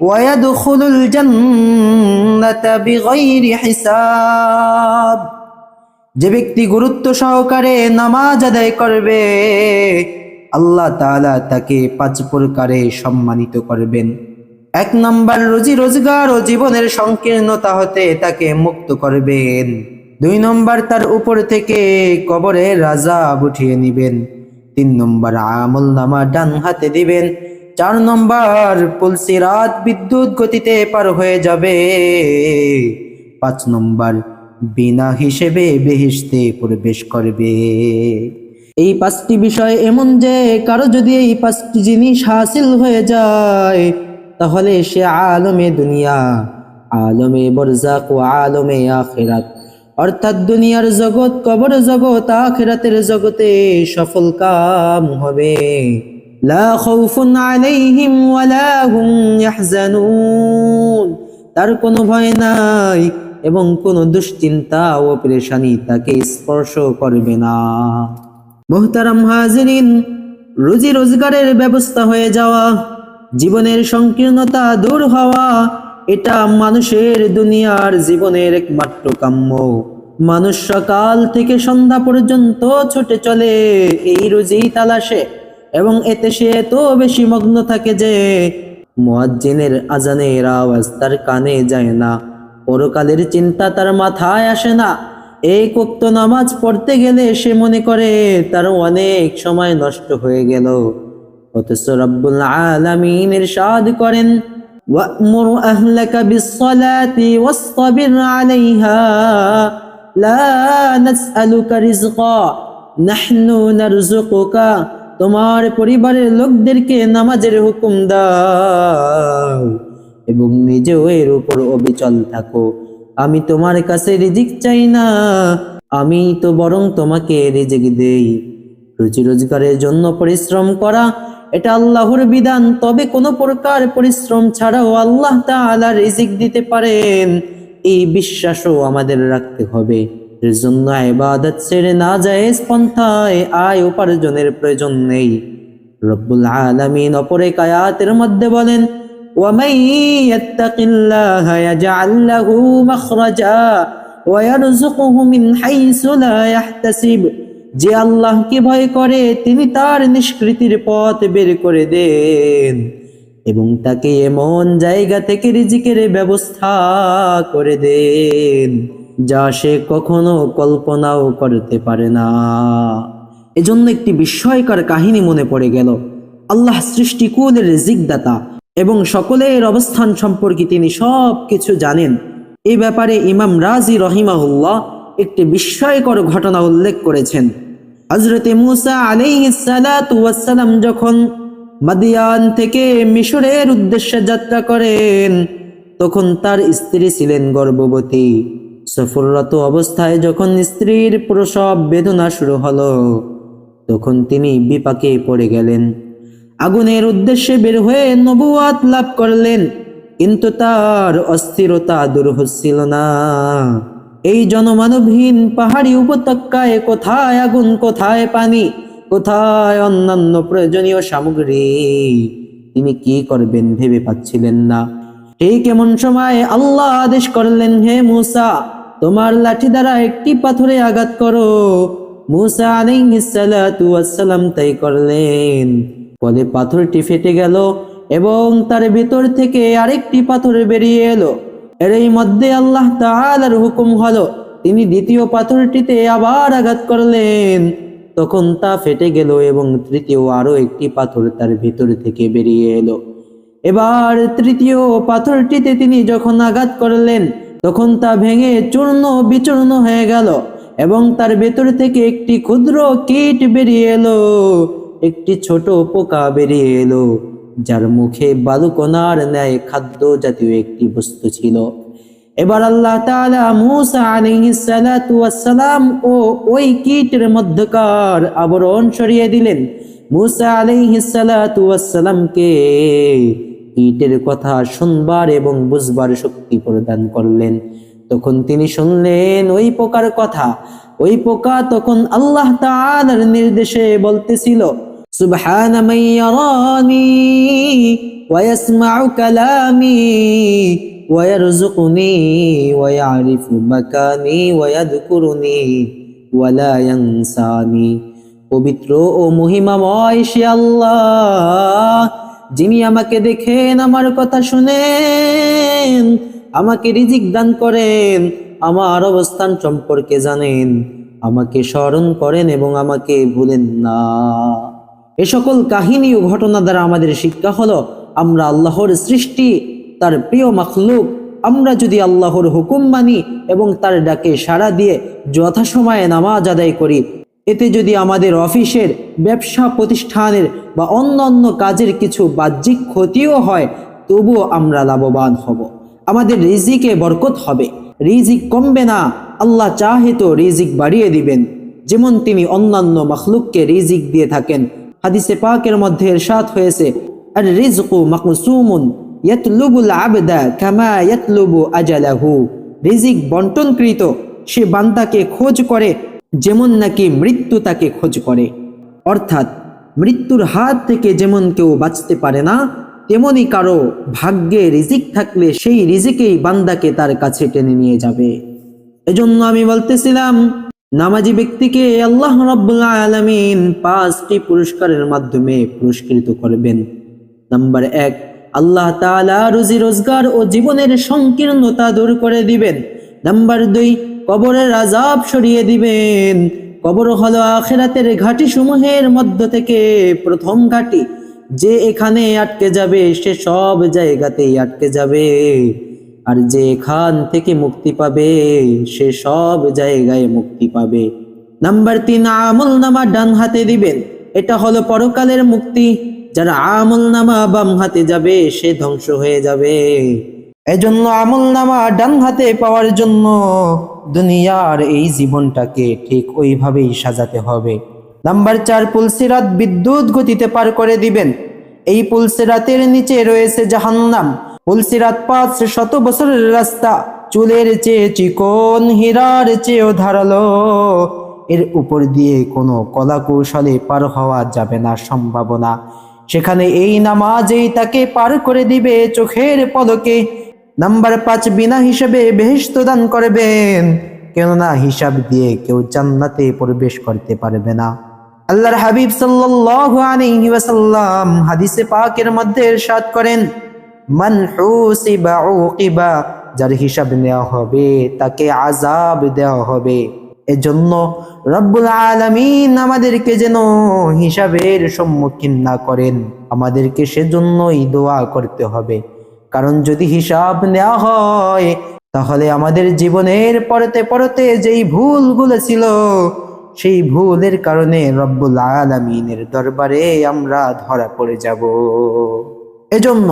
ويدخل الجنة بغير حساب যে ব্যক্তি গুরুত্ব সহকারে নামাজ আদায় করবে আল্লাহ তাআলা তাকে পাঁচ প্রকারে সম্মানিত করবেন এক নম্বর রুজি রোজগার ও জীবনের সংকীর্ণতা হতে তাকে মুক্ত করবেন দুই নম্বর তার উপর থেকে কবরের রাজা উঠিয়ে নিবেন তিন নম্বর আমল নামা ডান হাতে দিবেন চার নম্বর, পুলসি রাত বিদ্যুৎ গতিতে পার হয়ে যাবে। পাঁচ নম্বর বিনা হিসেবে বেহেশতে প্রবেশ করবে। এই পাঁচটি বিষয় এমন যে, কারও যদি এই পাঁচটি জিনিস হাসিল হয়ে যায়, তাহলে সে আলমে দুনিয়া, আলমে বরজাক ও আলমে আখেরাত। অর্থাৎ দুনিয়ার জগৎ, কবর জগৎ, আখেরাতের জগতে সফল কাম হবে। লা খাউফুন আলাইহিম ওয়ালা হুম ইয়াহজানুন তার কোনো ভয় নাই এবং কোনো দুশ্চিন্তা ও পরেশানি তাকে স্পর্শ করবে না। মোহতারাম হাজিরিন, রুজি রোজগারের ব্যবস্থা হয়ে যাওয়া, জীবনের সংকীর্ণতা দূর হওয়া, এটা মানুষের দুনিয়ার জীবনের একমাত্র কাম্য। মানুষ সকাল থেকে সন্ধ্যা পর্যন্ত ছুটে চলে, এই রুজি তালাশে এবং এতে সে এত বেশি মগ্ন থাকে যে মুয়াজ্জিনের আজানের আওয়াজ তার কানে যায় না পরকালের চিন্তা তার মাথায় আসে না এই কোক্ত নামাজ পড়তে গেলে সে মনে করে তার অনেক সময় নষ্ট হয়ে গেল অথচ রব্বুল আলামিন ইরশাদ করেন وأمر أهلك بالصلاة واصطبر عليها لا نسألك رزقا نحن نرزقك তোমার পরিবারের লোকদেরকে নামাজের হুকুম দাও এবং নিজেও এর উপর অবিচল থাকো। আমি তোমার কাছে রিজিক চাই না। আমি তো বরং তোমাকে রিজিক দেই। রুজি রোজগারের জন্য পরিশ্রম করা, এটা আল্লাহর বিধান। তবে কোনো প্রকার পরিশ্রম ছাড়াও আল্লাহ তাআলা রিজিক দিতে পারেন। এই বিশ্বাসও আমাদের রাখতে হবে। জন্য ইবাদত ছেড়ে না যায় পন্থায় আয় উপার্জনের প্রয়োজন নেই রব্বুল আলামিন অপর এক আয়াতের মধ্যে বলেন ومن يتق الله يجعل له مخرجا ويرزقه من حيث لا يحتسب যে আল্লাহকে ভয় করে তিনি তার নিষ্কৃতির পথ বের করে দেন এবং তাকে এমন জায়গা থেকে রিজিকের ব্যবস্থা করে দেন যা সে কখনো কল্পনাও করতে পারে না। এজন্য একটি বিস্ময়কর কাহিনী মনে পড়ে গেল। আল্লাহ সৃষ্টিকুলের রিজিকদাতা এবং সকলের অবস্থান সম্পর্কে তিনি সব কিছু জানেন। এই ব্যাপারে ইমাম রাজি রহিমাহুল্লাহ একটি বিস্ময়কর ঘটনা উল্লেখ করেছেন। হজরতে মুসা আলাইহিসালাম যখন মাদিয়ান থেকে মিশরের উদ্দেশ্যে যাত্রা করেন, তখন তার স্ত্রী ছিলেন গর্ভবতী। সফররত অবস্থায় যখন স্ত্রীর প্রসব বেদনা শুরু হলো, তখন তিনি বিপাকে পড়ে গেলেন। আগুনের উদ্দেশ্যে বের হয়ে নবুয়াত লাভ করলেন, কিন্তু তার অস্থিরতা দূর হচ্ছিল না। এই জনমানবহীন পাহাড়ি উপত্যকায় কোথায় আগুন, কোথায় পানি, কোথায় অন্যান্য প্রয়োজনীয় সামগ্রী, তিনি কি করবেন ভেবে পাচ্ছিলেন না। এই কেমন সময় আল্লাহ আদেশ করলেন, হে মুসা তোমার লাঠি দ্বারা একটি পাথরে আঘাত করো। মুসা আলাইহিসসালাম তাই করলেন। ফলে পাথরটি ফেটে গেল এবং তার ভিতর থেকে আরেকটি পাথর বেরিয়ে এলো। এর এই মধ্যে আল্লাহ তাআলার হুকুম হলো, তিনি দ্বিতীয় পাথরটিতে আবার আঘাত করলেন। তখন তা ফেটে গেল এবং তৃতীয় আরও একটি পাথর তার ভিতর থেকে বেরিয়ে এলো। এবার তৃতীয় পাথরটিতে তিনি যখন আঘাত করলেন তখন তা ভেঙে চূর্ণ বিচূর্ণ হয়ে গেল এবং তার ভেতর থেকে একটি ক্ষুদ্র কীট বেরিয়ে এলো, একটি ছোট পোকা বেরিয়ে এলো, যার মুখে বালুকোনার ন্যায় খাদ্য জাতীয় একটি বস্তু ছিল। এবার আল্লাহ তাআলা মূসা ওয়াসসালাম ও ওই কীটের মধ্যকার আবরণ সরিয়ে দিলেন। মূসা আলাইহিস কীটের কথা শুনবার এবং বুঝবার শক্তি প্রদান করলেন। তখন তিনি শুনলেন, ওই পোকার কথা। ওই পোকা তখন আল্লাহ তাআলার নির্দেশে বলতেছিল পবিত্র ও মহিমাময় সে আল্লাহ যিনি আমাকে দেখেন, আমার কথা শুনেন, আমাকে রিজিক দান করেন, আমার অবস্থান সম্পর্কে জানেন, আমাকে স্মরণ করেন এবং আমাকে ভুলেন না। এ সকল কাহিনী ও ঘটনা দ্বারা আমাদের শিক্ষা হলো, আমরা আল্লাহর সৃষ্টি, তার প্রিয় মখলুক, আমরা যদি আল্লাহর হুকুম মানি এবং তার ডাকে সাড়া দিয়ে যথাসময়ে নামাজ আদায় করি এতে যদি আমাদের অফিসের, ব্যবসা প্রতিষ্ঠানের বা অন্য অন্য কাজের কিছু বাহ্যিক ক্ষতিও হয়, তবুও আমরা লাভবান হব। আমাদের রিজিকে বরকত হবে। রিজিক কমবে না। আল্লাহ চাহে তো রিজিক বাড়িয়ে দিবেন। যেমন তিনি অন্যান্য মখলুককে রিজিক দিয়ে থাকেন। হাদিসে পাকের মধ্যে এরশাদ হয়েছে আর রিজকু মাকসুমুন ইয়াতলুবুল আবদা কামা ইয়াতলুবু আজালাহু। রিজিক বন্টনকৃত। সে বান্দাকে খোঁজ করে যেমন নাকি মৃত্যু তাকে খোঁজ করে। অর্থাৎ মৃত্যুর হাত থেকে যেমন কেউ বাঁচতে পারে না, তেমনি কারও ভাগ্যে রিজিক থাকলে সেই রিজিকেই বান্দাকে তার কাছে টেনে নিয়ে যাবে। এজন্য আমি বলতেছিলাম, নামাজি ব্যক্তিকে আল্লাহ রাব্বুল আলামিন পাঁচটি পুরস্কারের মাধ্যমে পুরস্কৃত করবেন। নাম্বার এক, আল্লাহ তাআলা রুজি রোজগার ও জীবনের সংকীর্ণতা দূর করে দিবেন। নাম্বার দুই কবরের আজাব সরিয়ে দিবেন। কবর হলো আখেরাতের ঘাটি সমূহের মধ্য থেকে প্রথম ঘাটি। যে এখানে আটকে যাবে, সে সব জায়গাতেই আটকে যাবে। আর যে এখান থেকে মুক্তি পাবে, সে সব জায়গায় মুক্তি পাবে। নাম্বার তিন, আমল নামা ডান হাতে দিবেন। এটা হলো পরকালের মুক্তি। যারা আমল নামা বাম হাতে যাবে, সে ধ্বংস হয়ে যাবে। এজন্য আমল নামা ডান হাতে পাওয়ার জন্য দুনিয়ার এই জীবনটাকে ঠিক ওইভাবেই সাজাতে হবে। নাম্বার চার, পুলসিরাত বিদ্যুৎ গতিতে পার করে দিবেন। এই পুলসিরাতের নিচে রয়েছে জাহান্নাম। পুলসিরাত পাঁচ শত বছরের রাস্তা। চুলের চেয়ে চিকন, হীরার চেয়েও ধারালো। এর উপর দিয়ে কোনো কলা কৌশলে পার হওয়া যাবে না, সম্ভাবনা। সেখানে এই নামাজেই তাকে পার করে দিবে চোখের পলকে। নাম্বার পাঁচ বিনা হিসেবে বেহেস্ত দান করবেন। কেননা হিসাব দিয়ে কেউ জান্নাতে প্রবেশ করতে পারবে না। আল্লাহর হাবিব সাল্লাল্লাহু আলাইহি ওয়াসাল্লাম হাদিসে পাকের মধ্যে ইরশাদ করেন, মান হুসিবা যার হিসাব নেওয়া হবে, তাকে আযাব দেওয়া হবে। এজন্য রব্বুল আলামিন আমাদেরকে যেন হিসাবের সম্মুখীন না করেন। আমাদেরকে সেজন্যই দোয়া করতে হবে। কারণ যদি হিসাব নেওয়া হয়, তাহলে আমাদের জীবনের পরতে পরতে যেই ভুলগুলো ছিল, সেই ভুলের কারণে রব্বুল আলামিনের দরবারে আমরা ধরা পড়ে যাব। এজন্য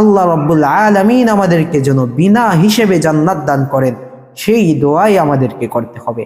আল্লাহ রব্বুল আলামিন আমাদেরকে যেন বিনা হিসেবে জান্নাত দান করেন, সেই দোয়াই আমাদেরকে করতে হবে।